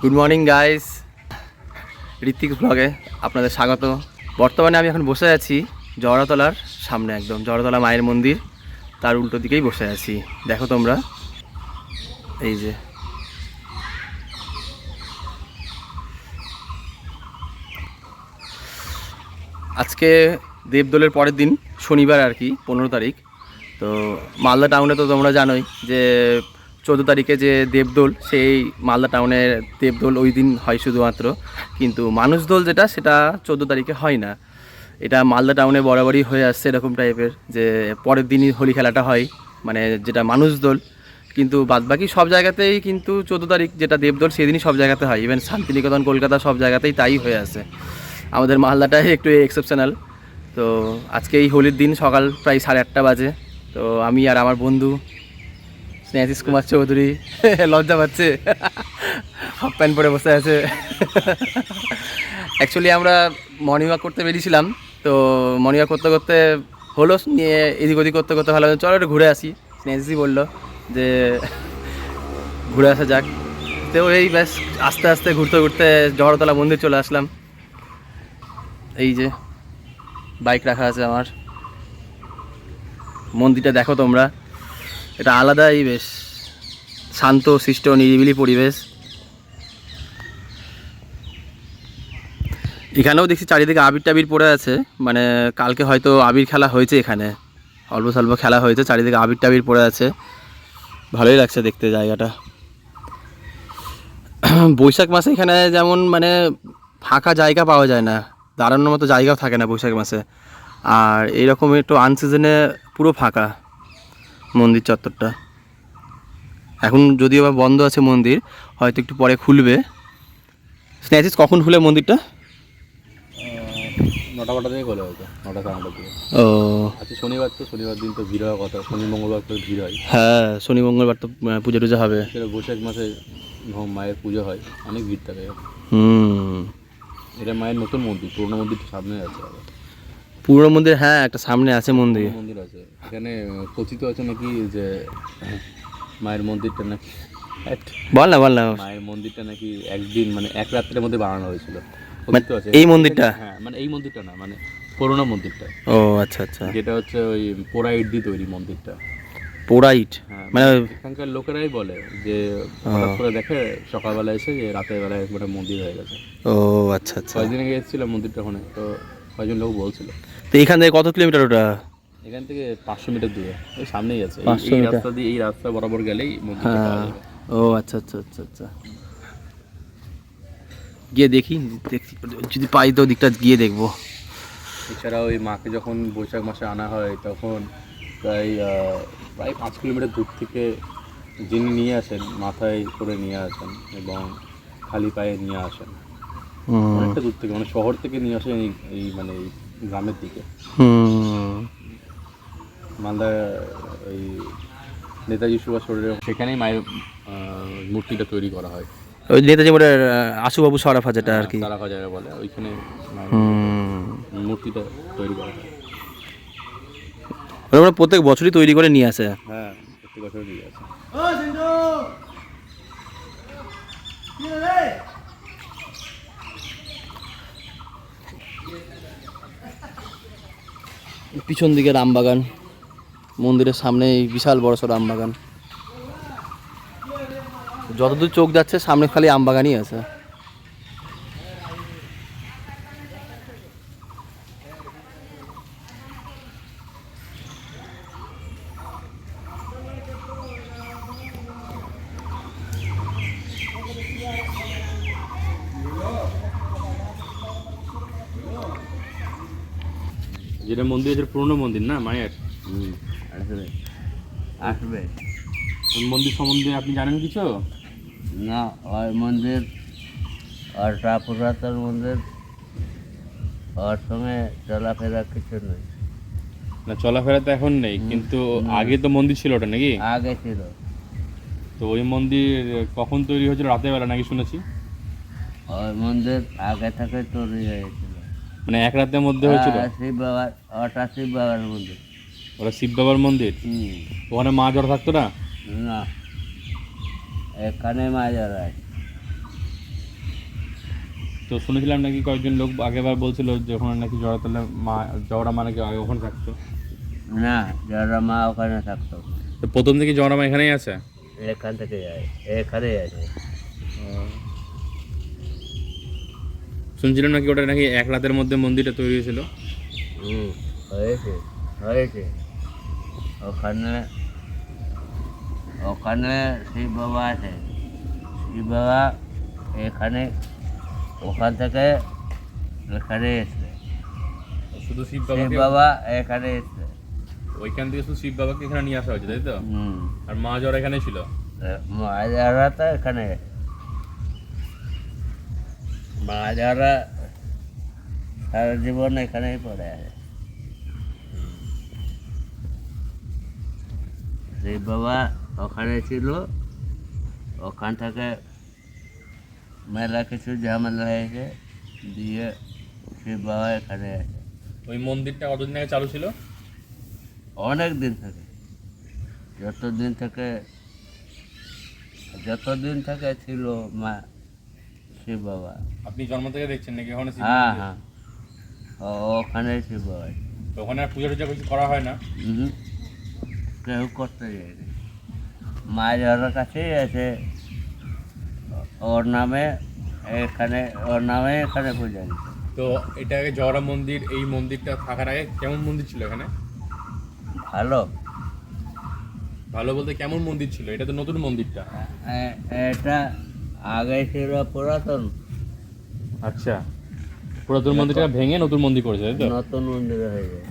Good morning guys Hrithik ব্লগে আপনাদের স্বাগত। বর্তমানে আমি এখন বসে আছি জহরতলার সামনে একদম জহরতলা মায়ের মন্দির। তার উল্টো দিকেই বসে আছি। দেখো তোমরা। এই যে। আজকে দেবদোলের পরের দিন, শনিবার আর কি, পনেরো তারিখ। তো মালদা টাউনে তো তোমরা জানোই যে চোদ্দ তারিখে যে দেবদোল, সেই মালদা টাউনের দেবদোল ওই দিন হয় শুধুমাত্র। কিন্তু মানুষ দোল যেটা, সেটা চোদ্দ তারিখে হয় না। এটা মালদা টাউনে বরাবরই হয়ে আসছে এরকম টাইপের যে পরের দিনই হোলি খেলাটা হয় মানে যেটা মানুষ দোল। কিন্তু বাদবাকি সব জায়গাতেই কিন্তু চোদ্দ তারিখ যেটা দেবদোল, সেদিনই সব জায়গাতে হয়। ইভেন শান্তিনিকেতন, কলকাতা সব জায়গাতেই তাই হয়ে আছে আমাদের মালদাটাই একটু এক্সেপশনাল তো আজকে এই হোলির দিন সকাল প্রায় সাড়ে আটটা বাজে। তো আমি আর আমার বন্ধু স্নেহাশিস কুমার চৌধুরী। লজ্জা পাচ্ছে। হাফ প্যান্ট পরে বসে আছে। অ্যাকচুয়ালি আমরা মর্নিং ওয়াক করতে বেরিয়েছিলাম। তো মর্নিং ওয়াক করতে করতে হলো নিয়ে এদিক ওদিক করতে করতে ভালো চলো একটু ঘুরে আসি। স্নেহাশিসি বলল যে, ঘুরে আসা যাক। তো এই ব্যাস, আস্তে আস্তে ঘুরতে ঘুরতে জহরতলা মন্দির চলে আসলাম। এই যে বাইক রাখা আছে আমার। মন্দিরটা দেখো তোমরা। এটা আলাদাই বেশ। শান্ত শিষ্ট নিরিবিলি পরিবেশ। এখানেও দেখছি চারিদিকে আবির টাবির পড়ে আছে। মানে কালকে হয়তো আবির খেলা হয়েছে এখানে। অল্প স্বল্প খেলা হয়েছে, চারিদিকে আবির টাবির পড়ে আছে। ভালোই লাগছে দেখতে জায়গাটা। বৈশাখ মাসে এখানে যেমন মানে ফাঁকা জায়গা পাওয়া যায় না, দাঁড়ানোর মতো জায়গাও থাকে না বৈশাখ মাসে। আর এইরকম একটু আনসিজনে পুরো ফাঁকা। মন্দির চত্বরটা। এখন যদিও বা বন্ধ আছে মন্দির হয়তো একটু পরে খুলবে। স্ন্যাচিস কখন খুলে মন্দিরটা? নটা কটা থেকে খোলা হতো নটা সাড়ে নটা থেকে। ও। আজকে শনিবার তো শনিবার দিন তো ভিড় হওয়ার কথা শনি মঙ্গলবার তো ভিড় হয়। হ্যাঁ শনি মঙ্গলবার তো পুজো টুজো হবে। সেটা বৈশাখ মাসে মায়ের পুজো হয় অনেক ভিড় থাকে। হুম। এটা মায়ের নতুন মন্দির পুরোনো মন্দিরটা সামনে আছে আবার। পুরনো মন্দির হ্যাঁ একটা সামনে আছে মন্দির। মন্দির আছে। এখানে কথিত আছে নাকি যে মায়ের মন্দিরটা নাকি? বল না বল না। মায়ের মন্দিরটা নাকি একদিন মানে এক রাত্রের মধ্যে বানানো হয়েছিল। মানে এই মন্দিরটা? হ্যাঁ মানে এই মন্দিরটা না মানে পুরোনো মন্দিরটা। ও আচ্ছা আচ্ছা। যেটা হচ্ছে ওই পোড়া ইট দিয়ে তৈরি মন্দিরটা। পোড়াইট? হ্যাঁ, মানে এখানকার লোকেরাই বলে যে হঠাৎ করে দেখে সকালবেলা এসে যে রাতের বেলায় একবারে মন্দির হয়ে গেছে। ও আচ্ছা আচ্ছা। কয়েকদিন আগে এসেছিলাম মন্দিরটা ওখানে তো কয়েকজন লোক বলছিল। তো এখান থেকে কত কিলোমিটার ওটা? এখান থেকে পাঁচশো মিটার দূরে ওই সামনেই আছে। এই- 500 এই মিটার। রাস্তা দিয়ে এই রাস্তা বরাবর গেলেই হ্যাঁ। ও আচ্ছা আচ্ছা আচ্ছা আচ্ছা। গিয়ে দেখি যদি পাই তো দিকটা গিয়ে দেখব। এছাড়া ওই মাকে যখন বৈশাখ মাসে আনা হয় তখন প্রায় প্রায় পাঁচ কিলোমিটার দূর থেকে যিনি নিয়ে আসেন মাথায় করে নিয়ে আসেন এবং খালি পায়ে নিয়ে আসেন। অনেকটা দূর থেকে মানে শহর থেকে নিয়ে আসেন এই- মানে গ্রামের দিকে। হুম। মালদা এই নেতাজি সুভাষ রোডের সেখানেই মায়ের মূর্তিটা তৈরি করা হয়। ওই নেতাজি আহ, আশুবাবু সরাফা যেটা আর কি। তারা জায়গা বলে ওইখানে মূর্তিটা তৈরি করা হয়। ওরা মানে প্রত্যেক বছরই তৈরি করে নিয়ে আসে। হ্যাঁ প্রত্যেক বছর দিয়ে আছে পিছন দিকে রামবাগান, মন্দিরের সামনে বিশাল বড় সড় আমবাগান যতদূর চোখ যাচ্ছে, সামনে খালি আমবাগানই আছে। যেটা মন্দির আছে পুরনো মন্দির না মায়ের? আসবে। মন্দির সম্বন্ধে আপনি জানেন কিছু? না ওই মন্দির ওটা পুরাতন মন্দির ওর সঙ্গে চলাফেরা কিছু নেই। না চলাফেরা তো এখন নেই কিন্তু আগে তো মন্দির ছিল ওটা নাকি? আগে ছিল। তো ওই মন্দির কখন তৈরি হয়েছিল? রাতের বেলা নাকি শুনেছি। ওই মন্দির আগে থেকে তৈরি হয়েছিল মানে এক রাতের মধ্যে হয়েছিল? হ্যাঁ, শিব বাবার ওটা শিব বাবার মন্দির। ওটা শিব বাবার মন্দির? হুম। ওখানে মা জ্বর থাকতো না? না। এখানে মাজার আছে তো শুনেছিলাম নাকি কয়েকজন লোক আগেবার বলছিল যখন নাকি জড়াতলে মা জওড়া মা নাকি আগে ওখানে থাকতো? না যারা মা ওখানে থাকতো। তো প্রথম থেকে জওড়া মা এখানেই আছে? এখান থেকে যায় এখানেই আছে। শুনছিলাম নাকি ওটা নাকি এক রাতের মধ্যে মন্দিরটা তৈরি হয়েছিল? হয়েছে হয়েছে। ওখানে ওখানে শিব বাবা আছে। শিব বাবা এখানে ওখান থেকে এখানে এসছে। শুধু শিব শিব বাবা এখানে এসছে। ওইখান থেকে শুধু শিব বাবাকে এখানে নিয়ে আসা হয়েছে তাই তো? হুম। আর মা জড়া এখানে ছিল? মাজারা তো এখানে মাজারা সারা জীবন এখানেই পড়ে আছে। শিব বাবা ওখানে ছিল ওখান থেকে মেলা কিছু ঝামেলা হয়েছে দিয়ে শিব বাবা এখানে আছে। ওই মন্দিরটা কতদিন আগে চালু ছিল? অনেক দিন থেকে। যতদিন থেকে যতদিন থেকে ছিল মা শিব বাবা। আপনি জন্ম থেকে দেখছেন নাকি? ওখানে হ্যাঁ হ্যাঁ। ওখানে শিব বাবা। তো ওখানে আর পূজা টুজা কিছু করা হয় না? কেউ করতে যায়নি মায়ের কাছেই আছে। ওর নামে এখানে ওর নামে এখানে পূজা তো এটা আগে জওড়া মন্দির এই মন্দিরটা থাকার আগে কেমন মন্দির ছিল এখানে? ভালো। ভালো বলতে কেমন মন্দির ছিল? এটা তো নতুন মন্দিরটা। এটা আগে ছিল পুরাতন। আচ্ছা। পুরাতন মন্দিরটা ভেঙে নতুন মন্দির করেছে তাই তো? নতুন মন্দির হয়ে যায়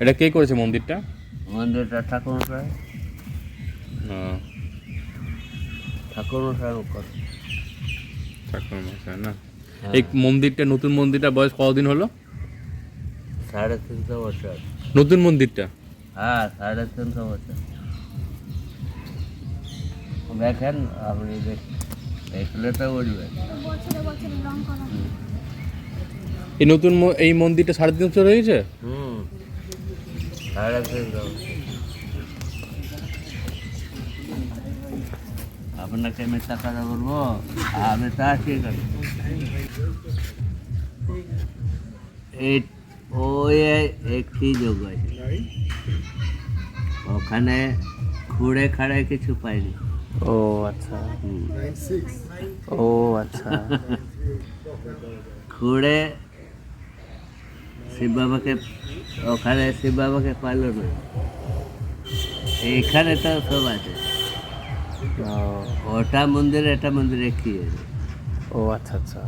এটা কে করেছে মন্দিরটা? মন্দিরটা ঠাকুর মশাই ঠাকুর ঠাকুর মশাই না? হ্যাঁ। এই মন্দিরটা নতুন মন্দিরটা বয়স কতদিন হলো? সাড়ে তিনশো বছর। নতুন মন্দিরটা? হ্যাঁ সাড়ে তিনশো বছর। দেখেন আপনি দেখ- দেখলে তো করা হয়। এই নতুন ম- এই মন্দিরটা সাড়ে তিন বছর হয়েছে হুম। সাড়ে বছর। আপনাকে মিথ্যা কথা বলব? আমি তা ঠিক আছে। এই ওই একটি যোগ আছে ওখানে খুঁড়ে খাড়ে কিছু পাইনি। ও আচ্ছা। ও আচ্ছা। খুঁড়ে শিব বাবাকে ওখানে শিব বাবাকে পাইল না। এইখানে তো সব আছে। ওটা মন্দির এটা মন্দির একই আছে ও আচ্ছা আচ্ছা।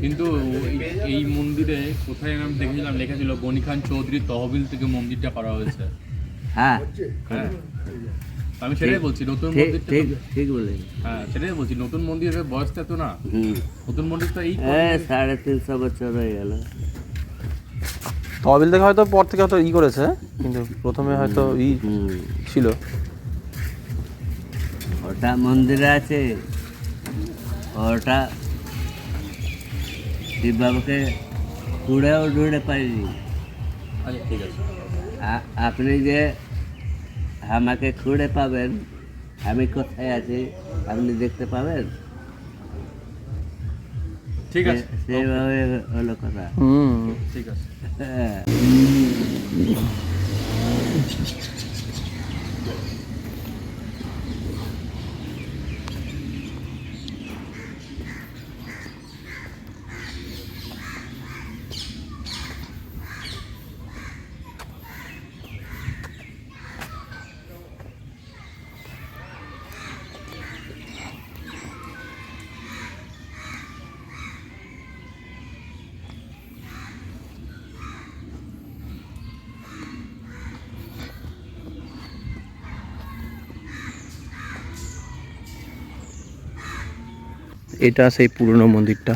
কিন্তু এই- এই মন্দিরে কোথায় আমি দেখেছিলাম লেখা ছিল গনি খান চৌধুরী তহবিল থেকে মন্দিরটা করা হয়েছে। হ্যাঁ। হ্যাঁ। আমি সেটাই বলছি নতুন ঠিক মন্দিরটা ঠিক ঠিক বলেন হ্যাঁ সেটাই বলছি নতুন মন্দিরের বয়সটা তো না। নতুন মন্দির তো এই এ সাড়ে তিনশো বছর হয়ে গেল। তহবিল থেকে হয়তো পর থেকে হয়তো ই করেছে কিন্তু প্রথমে হয়তো ই ছিল। ওটা মন্দিরে আছে। ওটা শিব বাবাকে কুড়েও ঢুড়ে পাইনি। আচ্ছা ঠিক আছে। আপনি যে আমাকে খুঁড়ে পাবেন। আমি কোথায় আছি আপনি দেখতে পাবেন? ঠিক আছে। সেইভাবে হলো কথা। হুম। ঠিক আছে। হ্যাঁ। এটা সেই পুরনো মন্দিরটা।